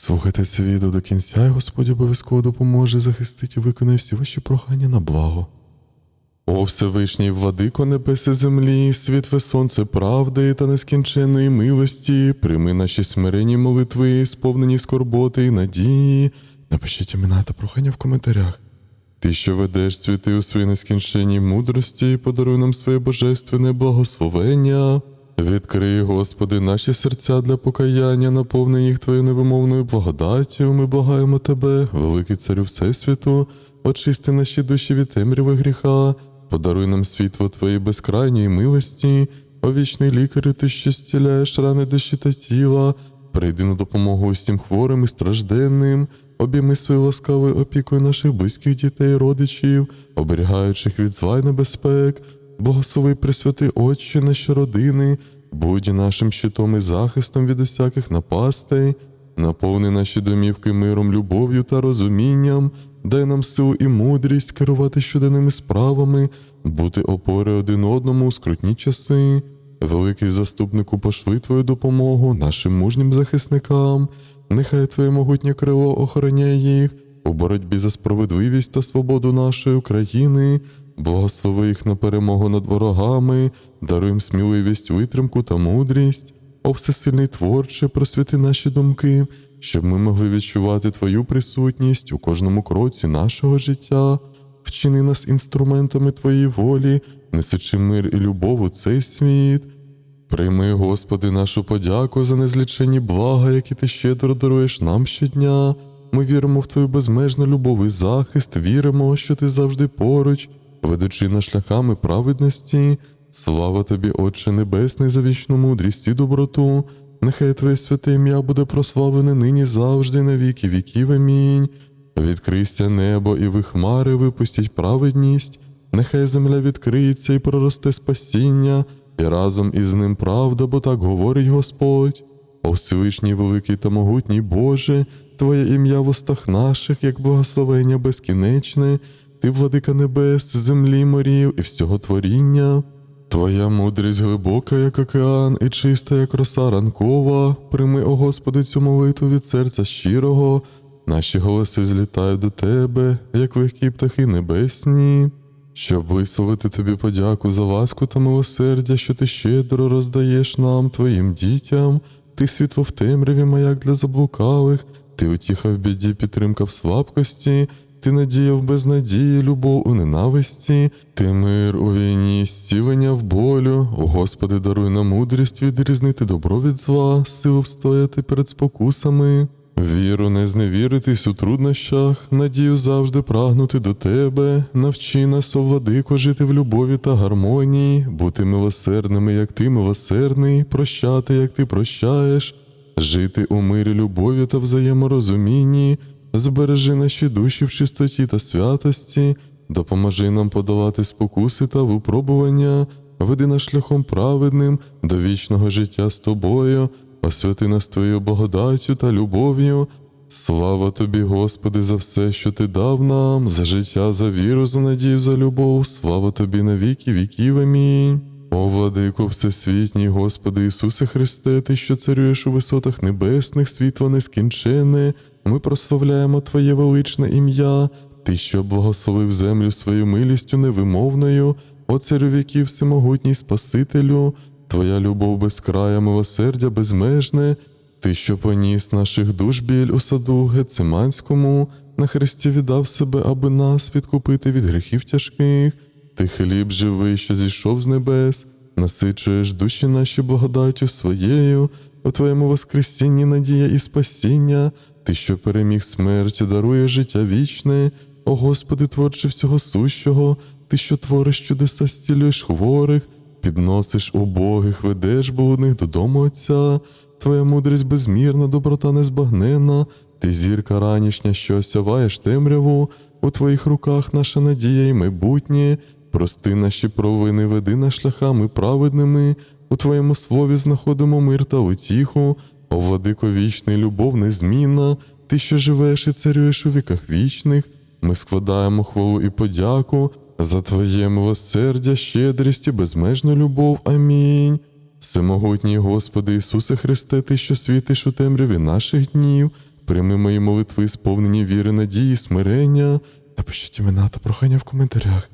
Слухайте це відео до кінця, і Господь обов'язково допоможе захистити і виконає всі ваші прохання на благо. О Всевишній владико небес і землі, світле сонце правди та нескінченної милості, прийми наші смиренні молитви, сповнені скорботи і надії. Напишіть імена та прохання в коментарях. Ти, що ведеш світи у своїй нескінченній мудрості, подаруй нам своє божественне благословення. Відкрий, Господи, наші серця для покаяння, наповни їх Твоєю невимовною благодаттю. Ми благаємо Тебе, великий царю Всесвіту, очисти наші душі від темряви гріха, подаруй нам світло Твоєї безкрайньої милості, о вічний лікарю, ти що зціляєш рани душі та тіла, прийди на допомогу усім хворим і стражденним, обійми своєю ласкавою опікою наших близьких дітей, і родичів, оберігаючих від зла й небезпек. Благослови Пресвятий Отче наші родини, будь нашим щитом і захистом від усяких напастей, наповни наші домівки миром, любов'ю та розумінням, дай нам силу і мудрість керувати щоденними справами, бути опори один одному у скрутні часи. Великий заступнику, пошли твою допомогу нашим мужнім захисникам, нехай твоє могутнє крило охороняє їх у боротьбі за справедливість та свободу нашої України. Благослови їх на перемогу над ворогами, даруй їм сміливість, витримку та мудрість. О всесильний творче, просвіти наші думки, щоб ми могли відчувати Твою присутність у кожному кроці нашого життя. Вчини нас інструментами Твоєї волі, несучи мир і любов у цей світ. Прийми, Господи, нашу подяку за незлічені блага, які ти щедро даруєш нам щодня. Ми віримо в Твою безмежну любов і захист, віримо, що ти завжди поруч, ведучи нас шляхами праведності. Слава тобі, Отче Небесний, за вічну мудрість і доброту. Нехай Твоє святе ім'я буде прославлене нині завжди, на віки віків. Амінь. Відкрийся небо, і ви хмари випустіть праведність. Нехай земля відкриється і проросте спасіння, і разом із ним правда, бо так говорить Господь. О Всевишній великий та могутній Боже, Твоє ім'я в устах наших, як благословення безкінечне, Ти, владика небес, землі, морів і всього творіння. Твоя мудрість глибока, як океан, і чиста, як роса ранкова. Прийми, о Господи, цю молитву від серця щирого. Наші голоси злітають до Тебе, як легкі птахи небесні, щоб висловити Тобі подяку за ласку та милосердя, що ти щедро роздаєш нам, Твоїм дітям. Ти світло в темряві, маяк для заблукалих, ти утіха в біді, підтримка в слабкості, ти надія в безнадії, любов у ненависті, ти мир у війні, зцілення в болю. О Господи, даруй нам мудрість відрізнити добро від зла, силу встояти перед спокусами. Віру не зневіритись у труднощах, надію завжди прагнути до тебе, навчи нас, о владико, жити в любові та гармонії, бути милосердними, як ти милосердний, прощати, як ти прощаєш, жити у мирі, любові та взаєморозумінні, збережи наші душі в чистоті та святості, допоможи нам подолати спокуси та випробування, веди нас шляхом праведним до вічного життя з тобою. Освяти нас Твоєю благодаттю та любов'ю. Слава тобі, Господи, за все, що Ти дав нам, за життя, за віру, за надію, за любов. Слава тобі на віки віків. Амінь. О, владико, всесвітній, Господи Ісусе Христе, Ти, що царюєш у висотах небесних, світло нескінчене, ми прославляємо Твоє величне ім'я, Ти, що благословив землю своєю милістю невимовною, о царю віків всемогутній Спасителю. Твоя любов безкрая, милосердя безмежне, ти, що поніс наших душ біль у саду Гециманському, на хресті віддав себе, аби нас відкупити від гріхів тяжких. Ти хліб живий, що зійшов з небес, насичуєш душі наші благодаттю своєю, у Твоєму воскресінні надія і спасіння, Ти, що переміг смерть, дарує життя вічне, о Господи, творче всього сущого, Ти, що твориш чудеса, зцілюєш хворих підносиш убогих, ведеш блудних додому Отця, Твоя мудрість безмірна, доброта незбагненна, ти зірка ранішня, що осяваєш темряву, у твоїх руках наша надія і майбутнє, прости наші провини, веди нас шляхами праведними, у Твоєму слові знаходимо мир та утіху, о владико вічний, любов незмінна, ти, що живеш і царюєш у віках вічних, ми складаємо хвалу і подяку за Твоє милосердя, щедрість і безмежну любов. Амінь. Всемогутній Господи Ісусе Христе, Ти, що світиш у темряві наших днів, Прийми мої молитви, сповнені віри, надії, смирення. Напишіть імена та прохання в коментарях.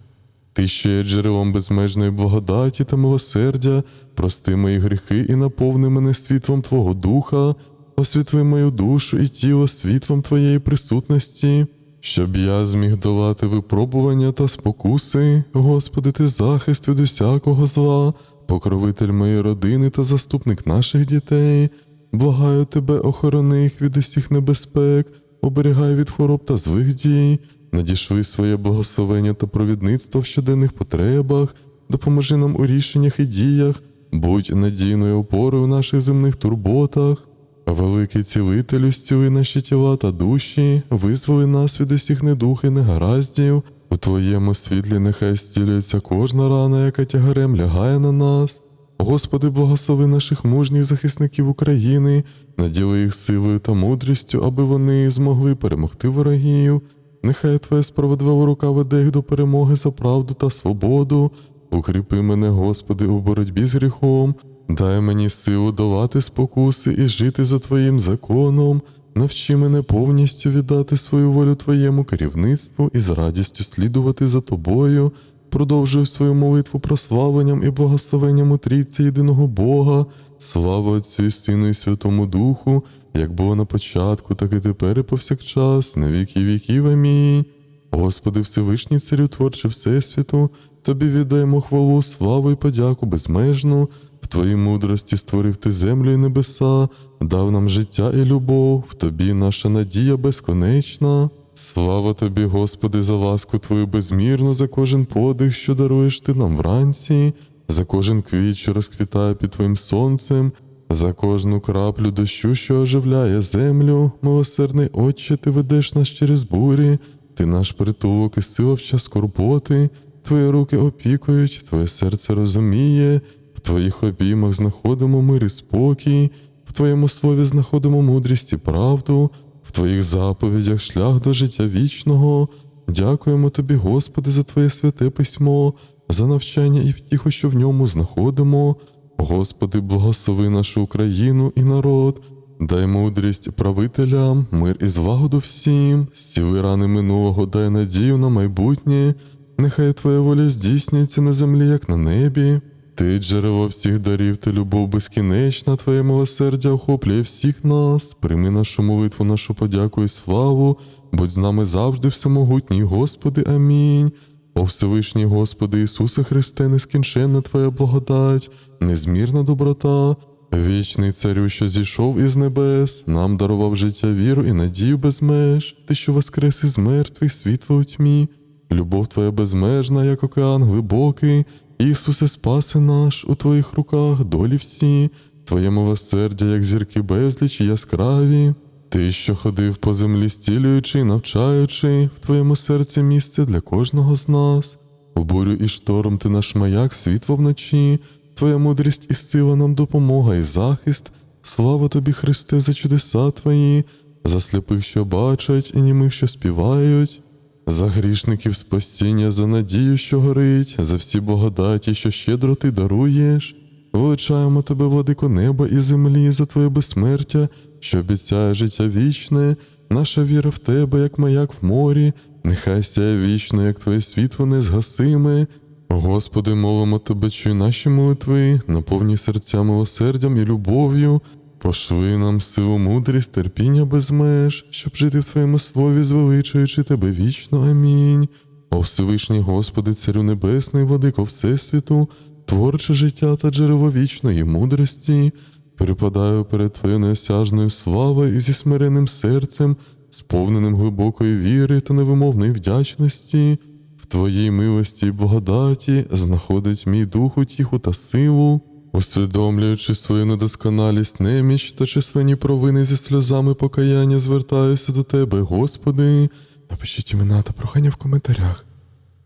Ти, що є джерелом безмежної благодаті та милосердя, прости мої гріхи і наповни мене світлом Твого Духа, освітли мою душу і тіло світлом Твоєї присутності, щоб я зміг долати випробування та спокуси, Господи, ти захист від усякого зла, покровитель моєї родини та заступник наших дітей. Благаю тебе, охорони їх від усіх небезпек, оберігай від хвороб та злих дій, надішли своє благословення та провідництво в щоденних потребах, допоможи нам у рішеннях і діях, будь надійною опорою в наших земних турботах. Великий цілителю, зціли наші тіла та душі, визволи нас від усіх недух і негараздів. У твоєму світлі нехай стілюється кожна рана, яка тягарем лягає на нас. Господи, благослови наших мужніх захисників України, наділи їх силою та мудрістю, аби вони змогли перемогти ворогів. Нехай Твоя справедлива рука веде їх до перемоги за правду та свободу. Укріпи мене, Господи, у боротьбі з гріхом, дай мені силу долати спокуси і жити за Твоїм законом. Навчи мене повністю віддати свою волю Твоєму керівництву і з радістю слідувати за Тобою. Продовжую свою молитву прославленням і благословенням у трійці єдиного Бога. Слава Отцю і Сину і Святому Духу, як було на початку, так і тепер, і повсякчас, на віки віків. Амінь. Господи, Всевишній Царю творче Всесвіту, Тобі віддаємо хвалу, славу і подяку безмежну. В Твоїй мудрості створив ти землю і небеса, дав нам життя і любов, в Тобі наша надія безконечна. Слава тобі, Господи, за ласку Твою безмірну, за кожен подих, що даруєш ти нам вранці, за кожен квіт, що розквітає під Твоїм сонцем, за кожну краплю дощу, що оживляє землю, милосердний Отче, ти ведеш нас через бурі, ти наш притулок і сила в час скорботи, Твої руки опікують, Твоє серце розуміє, в Твоїх обіймах знаходимо мир і спокій, в Твоєму слові знаходимо мудрість і правду, в Твоїх заповідях шлях до життя вічного. Дякуємо Тобі, Господи, за Твоє святе письмо, за навчання і втіху, що в ньому знаходимо. Господи, благослови нашу Україну і народ, дай мудрість правителям, мир і злагоду всім, зціли рани минулого, дай надію на майбутнє. Нехай Твоя воля здійснюється на землі, як на небі. Ти джерело всіх дарів, ти любов безкінечна, Твоє милосердя охоплює всіх нас. Прийми нашу молитву, нашу подяку і славу, будь з нами завжди, всемогутній Господи. Амінь. О Всевишній Господи Ісусе Христе, нескінченна Твоя благодать, незмірна доброта, вічний царю, що зійшов із небес, нам дарував життя, віру і надію без меж, ти, що воскрес із мертвих, світло у тьмі. Любов Твоя безмежна, як океан глибокий, Ісусе, спаси наш, у Твоїх руках долі всі, Твоє милосердя, як зірки безліч і яскраві. Ти, що ходив по землі, стілюючи навчаючи, в Твоєму серці місце для кожного з нас. У бурю і шторм ти наш маяк, світло вночі, Твоя мудрість і сила нам допомога і захист. Слава тобі, Христе, за чудеса Твої, за сліпих, що бачать, і німих, що співають. За грішників спасіння, за надію, що горить, за всі благодаті, що щедро ти даруєш. Величаємо тебе, владико неба і землі, за твоє безсмертя, що обіцяє життя вічне, наша віра в тебе, як маяк в морі, нехай сяє вічно, як твоє світло незгасиме. Господи, молимо тебе, чуй наші молитви, наповні серця милосердям і любов'ю. Пошли нам силу, мудрість, терпіння без меж, щоб жити в Твоєму слові, звеличуючи Тебе вічно. Амінь. О Всевишній Господи, Царю Небесний, владико Всесвіту, творче життя та джерело вічної мудрості, припадаю перед Твоєю неосяжною славою і зі смиренним серцем, сповненим глибокої віри та невимовної вдячності. В Твоїй милості і благодаті знаходить мій дух утіху та силу. Усвідомлюючи свою недосконалість, неміч та численні провини зі сльозами покаяння, звертаюся до Тебе, Господи. Напишіть імена та прохання в коментарях.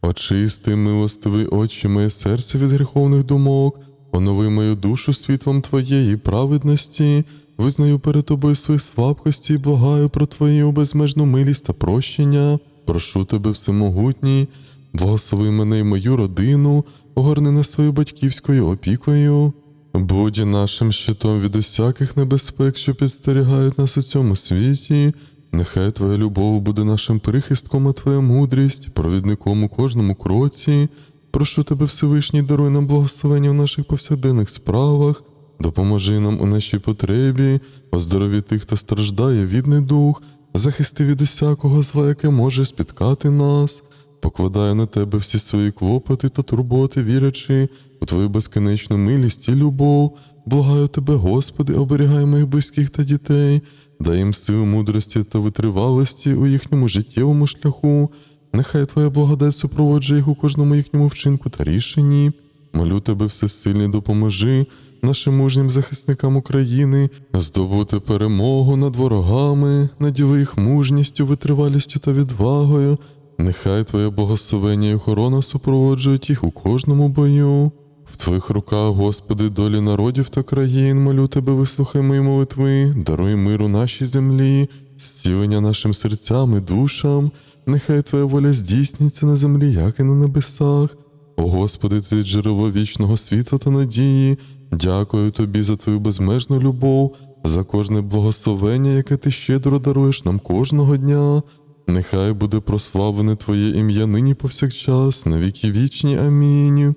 Очисти, милостивий Отче, моє серце від гріховних думок, онови мою душу світлом Твоєї праведності, визнаю перед Тобою свої слабкості і благаю про Твою безмежну милість та прощення. Прошу Тебе, всемогутній, благослови мене і мою родину, огорни нас своєю батьківською опікою. Будь нашим щитом від усяких небезпек, що підстерігають нас у цьому світі. Нехай Твоя любов буде нашим прихистком, а Твоя мудрість, провідником у кожному кроці. Прошу тебе, Всевишній, даруй нам благословення в наших повсякденних справах, допоможи нам у нашій потребі, оздорові тих, хто страждає від недух, захисти від усякого зла, яке може спіткати нас. Покладаю на тебе всі свої клопоти та турботи, вірячи у твою безкінечну милість і любов. Благаю тебе, Господи, оберігай моїх близьких та дітей, дай їм силу мудрості та витривалості у їхньому життєвому шляху. Нехай Твоя благодать супроводжує їх у кожному їхньому вчинку та рішенні. Молю тебе, всесильний, допоможи нашим мужнім захисникам України здобути перемогу над ворогами, наділи їх мужністю, витривалістю та відвагою. Нехай Твоє благословення і охорона супроводжують їх у кожному бою. В Твоїх руках, Господи, долі народів та країн, молю Тебе, вислухай мої молитви, даруй миру нашій землі, зцілення нашим серцям і душам. Нехай Твоя воля здійсниться на землі, як і на небесах. О Господи, Ти джерело вічного світла та надії. Дякую Тобі за Твою безмежну любов, за кожне благословення, яке Ти щедро даруєш нам кожного дня. Нехай буде прославлене Твоє ім'я нині повсякчас, на віки вічні. Амінь.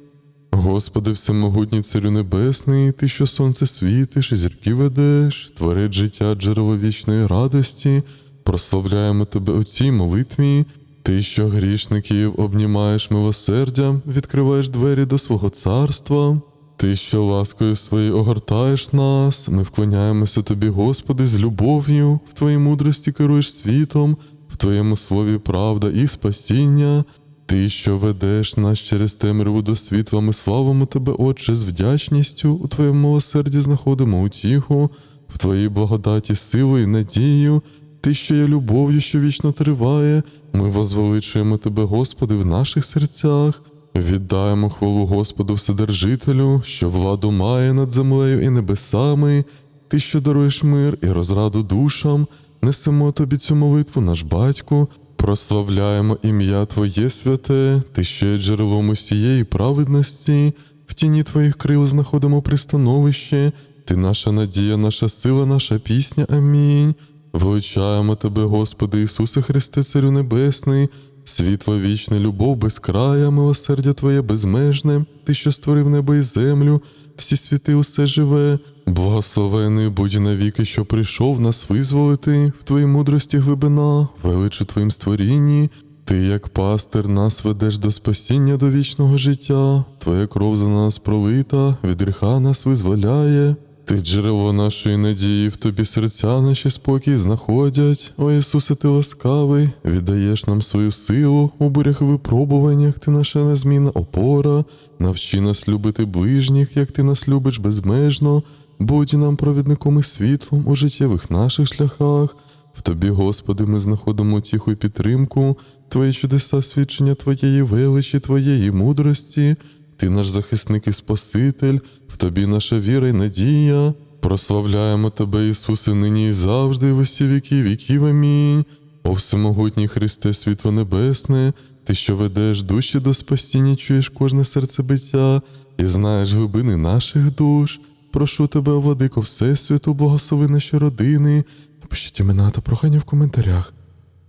Господи, всемогутній Царю Небесний, Ти, що сонце світиш, і зірки ведеш, творить життя джерело вічної радості, прославляємо Тебе у цій молитві. Ти, що грішників обнімаєш милосердям, відкриваєш двері до свого царства. Ти, що ласкою своєю огортаєш нас, ми вклоняємося Тобі, Господи, з любов'ю, в Твоїй мудрості керуєш світом, в Твоєму слові правда і спасіння. Ти, що ведеш нас через темряву до світла, ми славимо Тебе, Отче, з вдячністю, у Твоєму милосерді знаходимо утіху, в Твоїй благодаті силу і надію. Ти, що є любов'ю, що вічно триває, ми возвеличуємо Тебе, Господи, в наших серцях. Віддаємо хвалу Господу Вседержителю, що владу має над землею і небесами, ти, що даруєш мир і розраду душам, несемо тобі цю молитву, наш батько, прославляємо ім'я Твоє святе, ти що є джерелом усієї праведності, в тіні Твоїх крил знаходимо пристановище, ти наша надія, наша сила, наша пісня. Амінь. Величаємо Тебе, Господи Ісусе Христе, Царю Небесний, світло вічне, любов без края, милосердя Твоє безмежне, Ти, що створив небо і землю, всі світи, усе живе. Благословений будь навіки, що прийшов нас визволити, в Твоїй мудрості глибина, величу Твоїм створінні. Ти, як пастир, нас ведеш до спасіння до вічного життя, Твоя кров за нас пролита, від гріха нас визволяє. Ти джерело нашої надії, в тобі серця наші спокій знаходять. О Ісусе, ти ласкавий, віддаєш нам свою силу у бурях випробуваннях, ти наша незмінна опора, навчи нас любити ближніх, як ти нас любиш безмежно, будь нам провідником і світлом у життєвих наших шляхах. В тобі, Господи, ми знаходимо тіху і підтримку, Твої чудеса свідчення Твоєї величі, Твоєї мудрості. Ти наш захисник і Спаситель, тобі наша віра й надія. Прославляємо Тебе, Ісусе, нині і завжди, і в усі віки віків. Амінь. О всемогутній Христе, світло небесне, Ти, що ведеш душі до спасіння, чуєш кожне серцебиття і знаєш глибини наших душ. Прошу тебе, владико Всесвіту, благослови наші родини. Напишіть імена та прохання в коментарях.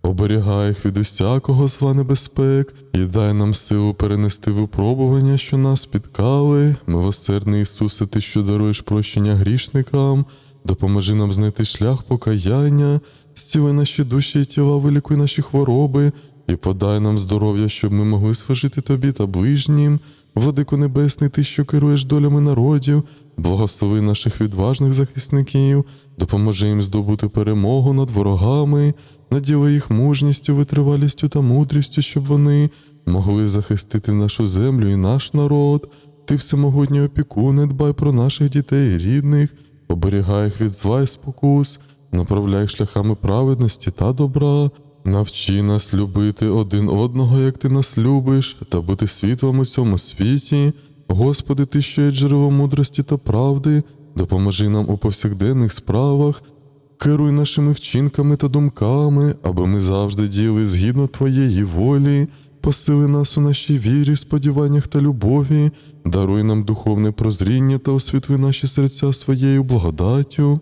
Оберігай їх від усякого зла небезпек і дай нам силу перенести випробування, що нас спіткали. Милосердний Ісусе, Ти, що даруєш прощення грішникам, допоможи нам знайти шлях покаяння, зціли наші душі і тіла, вилікуй наші хвороби і подай нам здоров'я, щоб ми могли служити Тобі та ближнім. Владико Небесний, Ти, що керуєш долями народів, благослови наших відважних захисників, допоможи їм здобути перемогу над ворогами, наділи їх мужністю, витривалістю та мудрістю, щоб вони могли захистити нашу землю і наш народ. Ти всемогутній опікуне, дбай про наших дітей і рідних, оберігай їх від зла і спокус, направляй шляхами праведності та добра. Навчи нас любити один одного, як ти нас любиш, та бути світлом у цьому світі. Господи, ти що є джерело мудрості та правди, допоможи нам у повсякденних справах, керуй нашими вчинками та думками, аби ми завжди діяли згідно Твоєї волі. посили нас у нашій вірі, сподіваннях та любові, даруй нам духовне прозріння та освітли наші серця своєю благодаттю.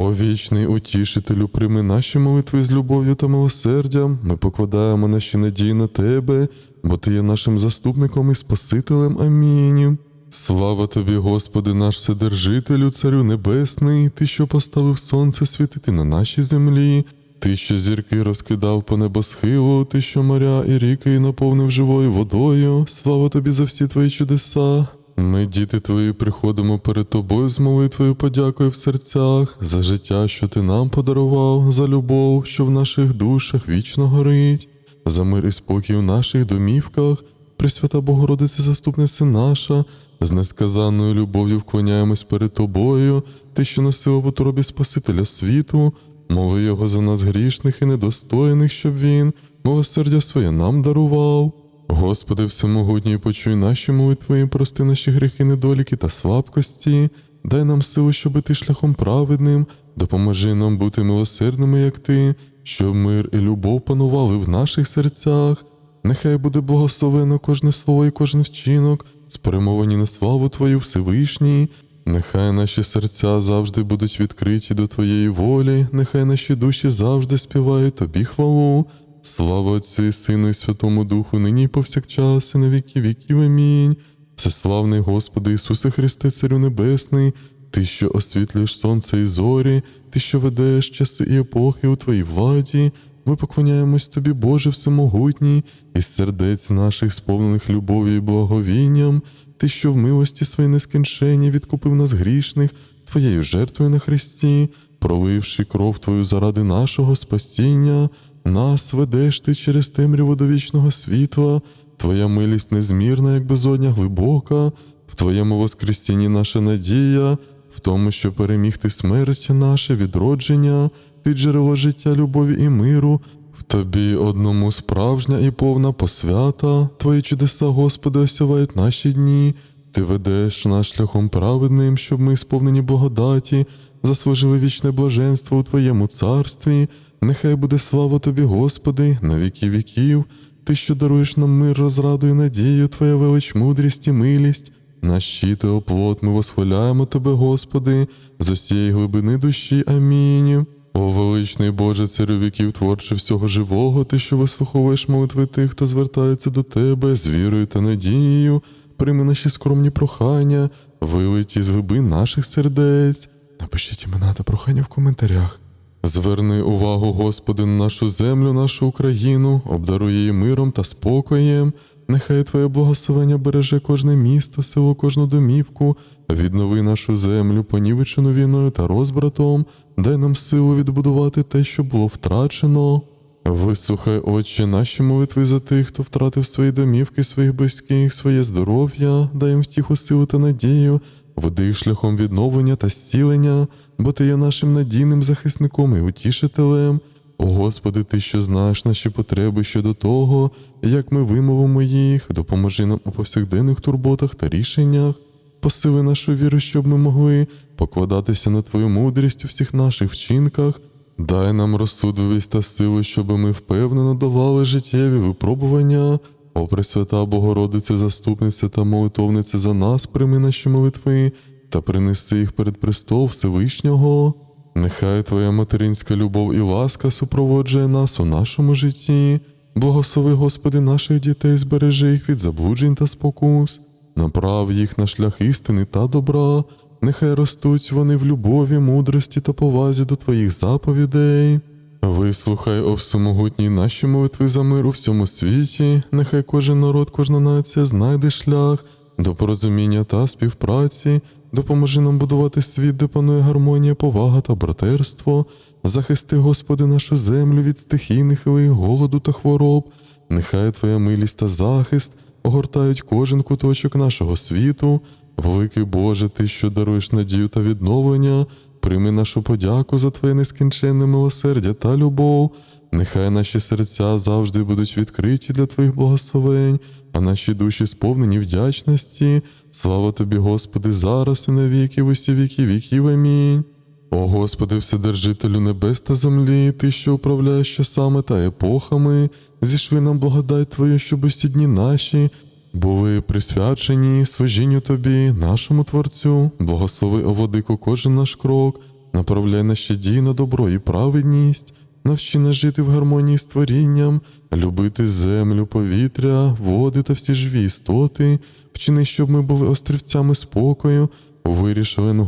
О вічний утішителю, прийми наші молитви з любов'ю та милосердям. Ми покладаємо наші надії на тебе, бо ти є нашим заступником і Спасителем. Амінь. Слава тобі, Господи, наш Вседержителю, Царю Небесний, Ти, що поставив сонце світити на нашій землі, Ти, що зірки розкидав по небосхилу, Ти, що моря і ріки наповнив живою водою. Слава тобі за всі твої чудеса. Ми, діти твої, приходимо перед тобою з молитвою подякою в серцях за життя, що ти нам подарував, за любов, що в наших душах вічно горить, за мир і спокій у наших домівках. Пресвята Богородице, заступниця наша, з несказанною любов'ю вклоняємось перед тобою, ти, що носила в утробі Спасителя світу, моли його за нас грішних і недостойних, щоб він милосердя своє нам дарував. Господи, всемогутній, почуй наші молитви, і прости наші гріхи, недоліки та слабкості, дай нам силу, щоб іти шляхом праведним, допоможи нам бути милосердними, як ти, щоб мир і любов панували в наших серцях. Нехай буде благословено кожне слово і кожен вчинок, спрямовані на славу Твою Всевишній. Нехай наші серця завжди будуть відкриті до Твоєї волі, нехай наші душі завжди співають Тобі хвалу. Слава Отцю і Сину і Святому Духу, нині і повсякчас, і на віки віків. Амінь. Всеславний Господи Ісусе Христе, Царю Небесний, Ти, що освітлюєш сонце і зорі, Ти, що ведеш часи і епохи у Твоїй владі, ми поклоняємось Тобі, Боже Всемогутній, із сердець наших, сповнених любов'ю і благовінням, Ти, що в милості своїй нескінченні відкупив нас грішних Твоєю жертвою на Христі, проливши кров Твою заради нашого спасіння, нас ведеш ти через темряву до вічного світла, Твоя милість незмірна, як безодня глибока, в Твоєму воскресінні наша надія, в тому, що перемігти смерть наше відродження, ти джерело життя, любові і миру, Тобі одному справжня і повна посвята, Твої чудеса, Господи, осявають наші дні, Ти ведеш нас шляхом праведним, щоб ми, сповнені благодаті, заслужили вічне блаженство у Твоєму царстві. Нехай буде слава Тобі, Господи, на віки віків, Ти, що даруєш нам мир, розраду і надію, Твоя велич, мудрість і милість. На щит і оплот ми восхваляємо Тебе, Господи, з усієї глибини душі. Амінь. О величний Боже, царю віків, творче всього живого, Ти, що вислуховуєш молитви тих, хто звертається до Тебе з вірою та надією, прийми наші скромні прохання, вилиті з глибин наших сердець. Напишіть імена та прохання в коментарях. Зверни увагу, Господи, на нашу землю, нашу Україну, обдаруй її миром та спокоєм. Нехай Твоє благословення береже кожне місто, село, кожну домівку, віднови нашу землю, понівечену війною та розбратом, дай нам силу відбудувати те, що було втрачено. Вислухай, Отче, наші молитви за тих, хто втратив свої домівки, своїх близьких, своє здоров'я, дай їм втіху силу та надію, веди шляхом відновлення та зцілення, бо ти є нашим надійним захисником і утішителем. О Господи, Ти, що знаєш наші потреби щодо того, як ми вимовимо їх, допоможи нам у повсякденних турботах та рішеннях, посили нашу віру, щоб ми могли покладатися на Твою мудрість у всіх наших вчинках. Дай нам розсудливість та силу, щоб ми впевнено долали життєві випробування. О Пресвята Богородице, заступниця та молитовниця за нас, прийми наші молитви та принеси їх перед престол Всевишнього. Нехай Твоя материнська любов і ласка супроводжує нас у нашому житті. Благослови, Господи, наших дітей, збережи їх від заблуджень та спокус, направ їх на шлях істини та добра. Нехай ростуть вони в любові, мудрості та повазі до Твоїх заповідей. Вислухай, о всемогутній наші молитви за мир у всьому світі, нехай кожен народ, кожна нація знайде шлях до порозуміння та співпраці, допоможи нам будувати світ, де панує гармонія, повага та братерство, захисти, Господи, нашу землю від стихійних хвилин, голоду та хвороб, нехай Твоя милість та захист огортають кожен куточок нашого світу. Великий Боже, Ти, що даруєш надію та відновлення, прийми нашу подяку за Твоє нескінченне милосердя та любов. Нехай наші серця завжди будуть відкриті для Твоїх благословень, а наші душі сповнені вдячності. Слава Тобі, Господи, зараз і на віки, в усі віки віків. Амінь. О Господи, Вседержителю небес та землі, Ти, що управляєш часами та епохами, зішви нам благодать Твою, щоб усі дні наші були присвячені служінню Тобі, нашому Творцю, благослови, о Владико, кожен наш крок, направляй наші дії на добро і праведність, навчи нас жити в гармонії з творінням, любити землю, повітря, води та всі живі істоти, вчини, щоб ми були острівцями спокою, у вирі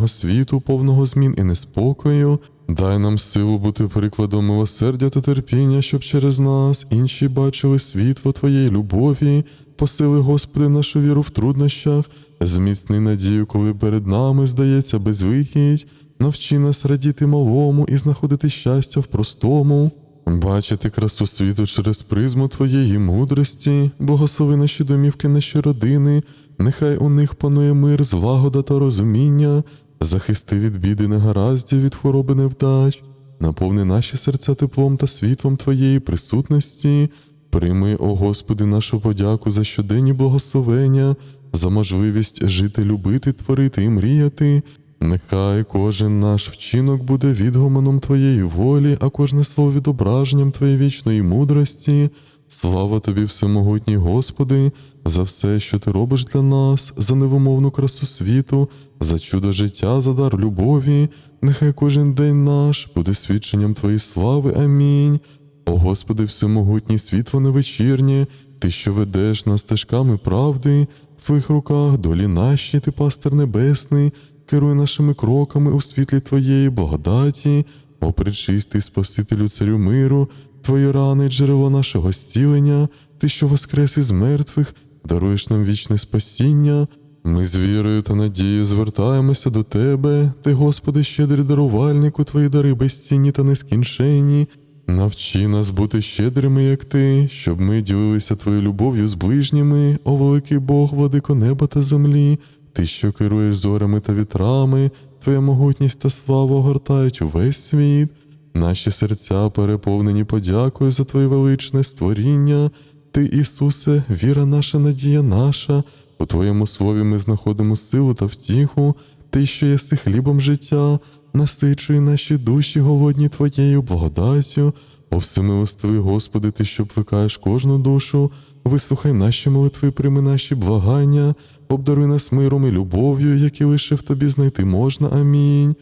світу, повного змін і неспокою. Дай нам силу бути прикладом милосердя та терпіння, щоб через нас інші бачили світло Твоєї любові, посили, Господи, нашу віру в труднощах, зміцни надію, коли перед нами здається безвихідь, навчи нас радіти малому і знаходити щастя в простому. Бачити красу світу через призму Твоєї мудрості, благослови наші домівки, наші родини, нехай у них панує мир, злагода та розуміння, захисти від біди негараздів, від хвороби невдач, наповни наші серця теплом та світлом Твоєї присутності, прийми, о Господи, нашу подяку за щоденні благословення, за можливість жити, любити, творити і мріяти. Нехай кожен наш вчинок буде відгомоном Твоєї волі, а кожне слово відображенням Твоєї вічної мудрості. Слава Тобі, всемогутній Господи, за все, що Ти робиш для нас, за невимовну красу світу, за чудо життя, за дар любові. Нехай кожен день наш буде свідченням Твоєї слави. Амінь. О Господи, всемогутній світло невечірнє, Ти, що ведеш нас стежками правди, в Твоїх руках долі наші, Ти пастир небесний, керуй нашими кроками у світлі Твоєї благодаті, о пречистий Спасителю Царю миру, Твої рани, джерело нашого зцілення, Ти, що воскрес із мертвих, даруєш нам вічне спасіння. Ми з вірою та надією звертаємося до Тебе, Ти, Господи, щедрий дарувальнику, Твої дари безцінні та нескінченні. Навчи нас бути щедрими, як ти, щоб ми ділилися твоєю любов'ю з ближніми, о великий Бог, владико неба та землі, ти, що керуєш зорями та вітрами, твоя могутність та слава огортають увесь світ. Наші серця переповнені подякою за Твоє величне створіння. Ти, Ісусе, віра наша, надія наша. У Твоєму слові ми знаходимо силу та втіху, Ти, що єси хлібом життя, насичуй наші душі голодні Твоєю благодаттю. О всемилостивий Господи, Ти, що плекаєш кожну душу, вислухай наші молитви, прийми наші благання, обдаруй нас миром і любов'ю, які лише в Тобі знайти можна. Амінь.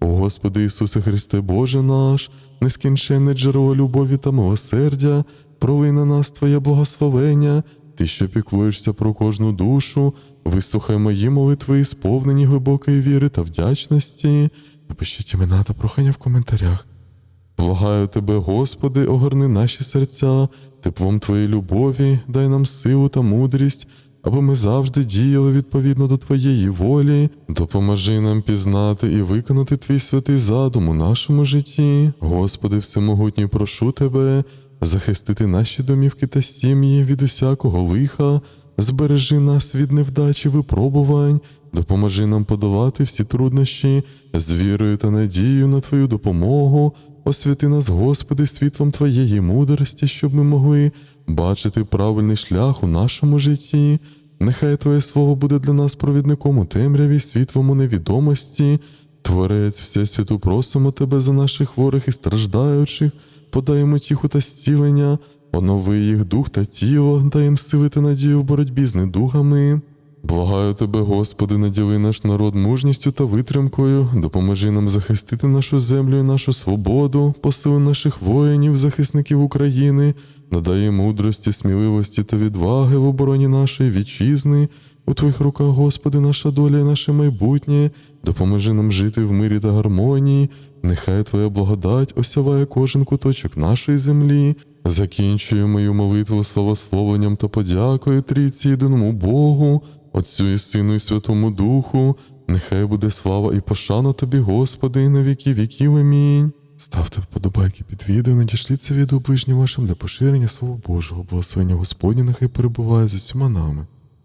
О Господи Ісусе Христе, Боже наш, нескінченне джерело любові та милосердя, пролий на нас Твоє благословення, Ти, що піклуєшся про кожну душу, вислухай мої молитви, сповнені глибокої віри та вдячності. Напишіть імена та прохання в коментарях. Благаю тебе, Господи, огорни наші серця, теплом Твоєї любові, дай нам силу та мудрість, аби ми завжди діяли відповідно до Твоєї волі. Допоможи нам пізнати і виконати Твій святий задум у нашому житті. Господи, всемогутній, прошу Тебе, захистити наші домівки та сім'ї від усякого лиха, збережи нас від невдачі випробувань, допоможи нам подолати всі труднощі з вірою та надією на Твою допомогу. Освяти нас, Господи, світлом Твоєї мудрості, щоб ми могли бачити правильний шлях у нашому житті. Нехай Твоє Слово буде для нас провідником у темряві, світлом у невідомості. Творець Всесвіту, просимо Тебе за наших хворих і страждаючих, подаємо тіху та зцілення, онови їх дух та тіло, дай їм сили надію в боротьбі з недугами. Благаю тебе, Господи, наділи наш народ мужністю та витримкою, допоможи нам захистити нашу землю і нашу свободу, посили наших воїнів, захисників України, надай мудрості, сміливості та відваги в обороні нашої вітчизни. У Твоїх руках, Господи, наша доля і наше майбутнє, допоможи нам жити в мирі та гармонії. Нехай Твоя благодать осяває кожен куточок нашої землі. Закінчую мою молитву славословленням та подякою трійці єдиному Богу, Отцю і Сину, і Святому Духу. Нехай буде слава і пошана тобі, Господи, і на віки віків. Амінь. Ставте вподобайки під відео, надішліться відео ближнім вашим для поширення Слова Божого, благословення Господні нехай перебуває з усіма нами.